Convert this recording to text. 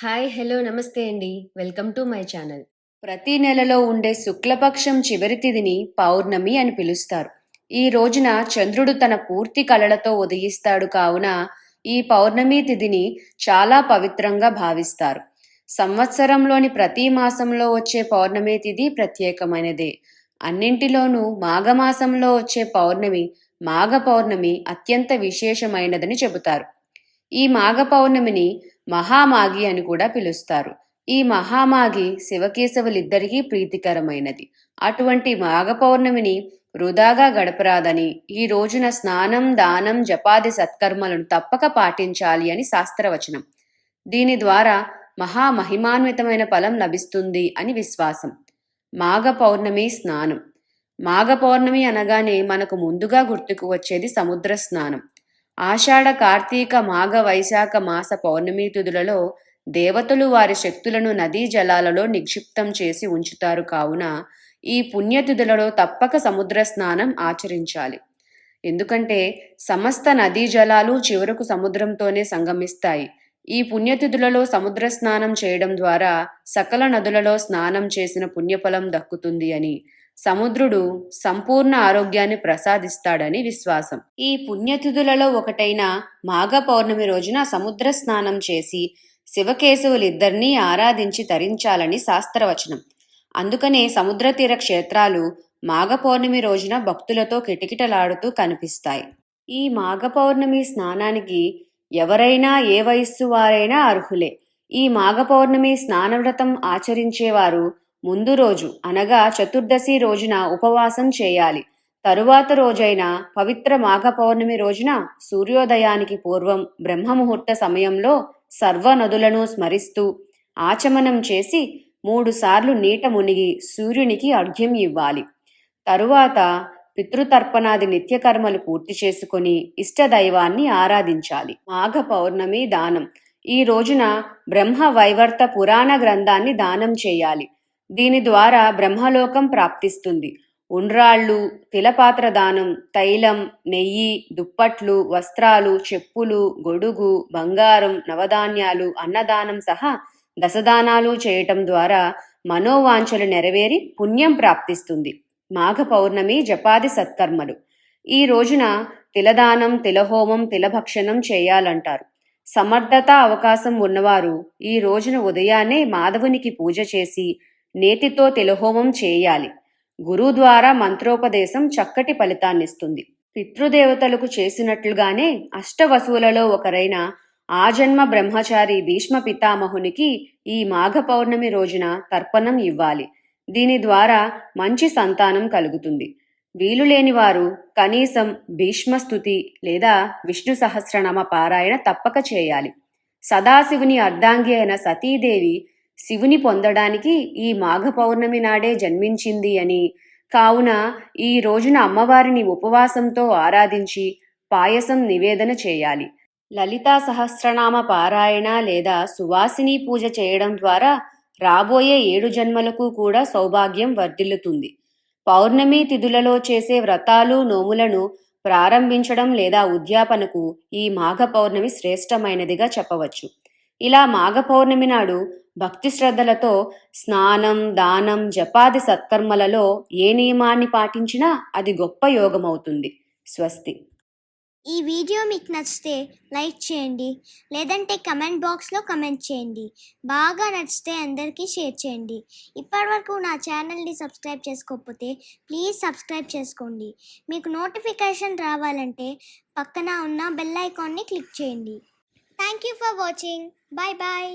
Hi hello నమస్తే అండి. Welcome to my channel. ప్రతి నెలలో ఉండే శుక్లపక్షం చివరి తిథిని పౌర్ణమి అని పిలుస్తారు. ఈ రోజున చంద్రుడు తన పూర్తి కళలతో ఉదయిస్తాడు కావున ఈ పౌర్ణమి తిథిని చాలా పవిత్రంగా భావిస్తారు. సంవత్సరంలోని ప్రతి మాసంలో వచ్చే పౌర్ణమి తిథి ప్రత్యేకమైనదే. అన్నింటిలోనూ మాఘమాసంలో వచ్చే పౌర్ణమి మాఘ పౌర్ణమి అత్యంత విశేషమైనదని చెబుతారు. ఈ మాఘ పౌర్ణమిని మహామాగి అని కూడా పిలుస్తారు. ఈ మహామాగి శివకేశవులిద్దరికీ ప్రీతికరమైనది. అటువంటి మాఘ పౌర్ణమిని వృధాగా గడపరాదని ఈ రోజున స్నానం దానం జపాది సత్కర్మలను తప్పక పాటించాలి అని శాస్త్రవచనం. దీని ద్వారా మహామహిమాన్వితమైన ఫలం లభిస్తుంది అని విశ్వాసం. మాఘ పౌర్ణమి స్నానం. మాఘ పౌర్ణమి అనగానే మనకు ముందుగా గుర్తుకు వచ్చేది సముద్ర స్నానం ఆషాఢ కార్తీక మాఘ వైశాఖ మాస పౌర్ణమి తిథులలో దేవతలు వారి శక్తులను నదీ జలాలలో నిక్షిప్తం చేసి ఉంచుతారు కావున ఈ పుణ్యతిథులలో తప్పక సముద్ర స్నానం ఆచరించాలి. ఎందుకంటే సమస్త నదీ జలాలు చివరకు సముద్రంతోనే సంగమిస్తాయి. ఈ పుణ్యతిథులలో సముద్ర స్నానం చేయడం ద్వారా సకల నదులలో స్నానం చేసిన పుణ్యఫలం దక్కుతుంది అని సముద్రుడు సంపూర్ణ ఆరోగ్యాన్ని ప్రసాదిస్తాడని విశ్వాసం. ఈ పుణ్యతిథులలో ఒకటైన మాఘ పౌర్ణమి రోజున సముద్ర స్నానం చేసి శివకేశవులిద్దరినీ ఆరాధించి తరించాలని శాస్త్రవచనం. అందుకనే సముద్ర తీర క్షేత్రాలు మాఘ పౌర్ణమి రోజున భక్తులతో కిటకిటలాడుతూ కనిపిస్తాయి. ఈ మాఘ పౌర్ణమి స్నానానికి ఎవరైనా ఏ వయస్సు వారైనా అర్హులే. ఈ మాఘ పౌర్ణమి స్నానవ్రతం ఆచరించేవారు ముందు రోజు అనగా చతుర్దశి రోజున ఉపవాసం చేయాలి. తరువాత రోజైన పవిత్ర మాఘ పౌర్ణమి రోజున సూర్యోదయానికి పూర్వం బ్రహ్మముహూర్త సమయంలో సర్వ నదులను స్మరిస్తూ ఆచమనం చేసి మూడుసార్లు నీట మునిగి సూర్యునికి అర్ఘ్యం ఇవ్వాలి. తరువాత పితృతర్పణాది నిత్యకర్మలు పూర్తి చేసుకొని ఇష్టదైవాన్ని ఆరాధించాలి. మాఘ పౌర్ణమి దానం. ఈ రోజున బ్రహ్మ వైవర్త పురాణ గ్రంథాన్ని దానం చేయాలి. దీని ద్వారా బ్రహ్మలోకం ప్రాప్తిస్తుంది. ఉండ్రాళ్ళు తిలపాత్ర దానం తైలం నెయ్యి దుప్పట్లు వస్త్రాలు చెప్పులు గొడుగు బంగారం నవధాన్యాలు అన్నదానం సహా దశదానాలు చేయటం ద్వారా మనోవాంఛలు నెరవేరి పుణ్యం ప్రాప్తిస్తుంది. మాఘ పౌర్ణమి జపాది సత్కర్మలు. ఈ రోజున తిలదానం తిలహోమం తిలభక్షణం చేయాలంటారు. సమర్థత అవకాశం ఉన్నవారు ఈ రోజున ఉదయాన్నే మాధవునికి పూజ చేసి నేతితో తిలహోమం చేయాలి. గురువు ద్వారా మంత్రోపదేశం చక్కటి ఫలితాన్నిస్తుంది. పితృదేవతలకు చేసినట్లుగానే అష్టవసువులలో ఒకరైన ఆజన్మ బ్రహ్మచారి భీష్మ పితామహునికి ఈ మాఘ పౌర్ణమి రోజున తర్పణం ఇవ్వాలి. దీని ద్వారా మంచి సంతానం కలుగుతుంది. వీలు లేని వారు కనీసం భీష్మస్థుతి లేదా విష్ణు సహస్రనామ పారాయణ తప్పక చేయాలి. సదాశివుని అర్ధాంగి అయిన సతీదేవి శివుని పొందడానికి ఈ మాఘ పౌర్ణమి నాడే జన్మించింది అని. కావున ఈ రోజున అమ్మవారిని ఉపవాసంతో ఆరాధించి పాయసం నివేదన చేయాలి. లలితా సహస్రనామ పారాయణ లేదా సువాసిని పూజ చేయడం ద్వారా రాబోయే ఏడు జన్మలకు కూడా సౌభాగ్యం వర్ధిల్లుతుంది. పౌర్ణమి తిథులలో చేసే వ్రతాలు నోములను ప్రారంభించడం లేదా ఉద్యాపనకు ఈ మాఘ పౌర్ణమి శ్రేష్టమైనదిగా చెప్పవచ్చు. ఇలా మాఘ పౌర్ణమి నాడు భక్తి శ్రద్ధలతో స్నానం దానం జపాది సత్కర్మలలో ఏ నియమాన్ని పాటించినా అది గొప్ప యోగమవుతుంది. స్వస్తి. ఈ వీడియో మీకు నచ్చితే లైక్ చేయండి లేదంటే కమెంట్ బాక్స్లో కమెంట్ చేయండి. బాగా నచ్చితే అందరికీ షేర్ చేయండి. ఇప్పటివరకు నా ఛానల్ని సబ్స్క్రైబ్ చేసుకోకపోతే ప్లీజ్ సబ్స్క్రైబ్ చేసుకోండి. మీకు నోటిఫికేషన్ రావాలంటే పక్కన ఉన్న బెల్ ఐకాన్ని క్లిక్ చేయండి. Thank you for watching. Bye bye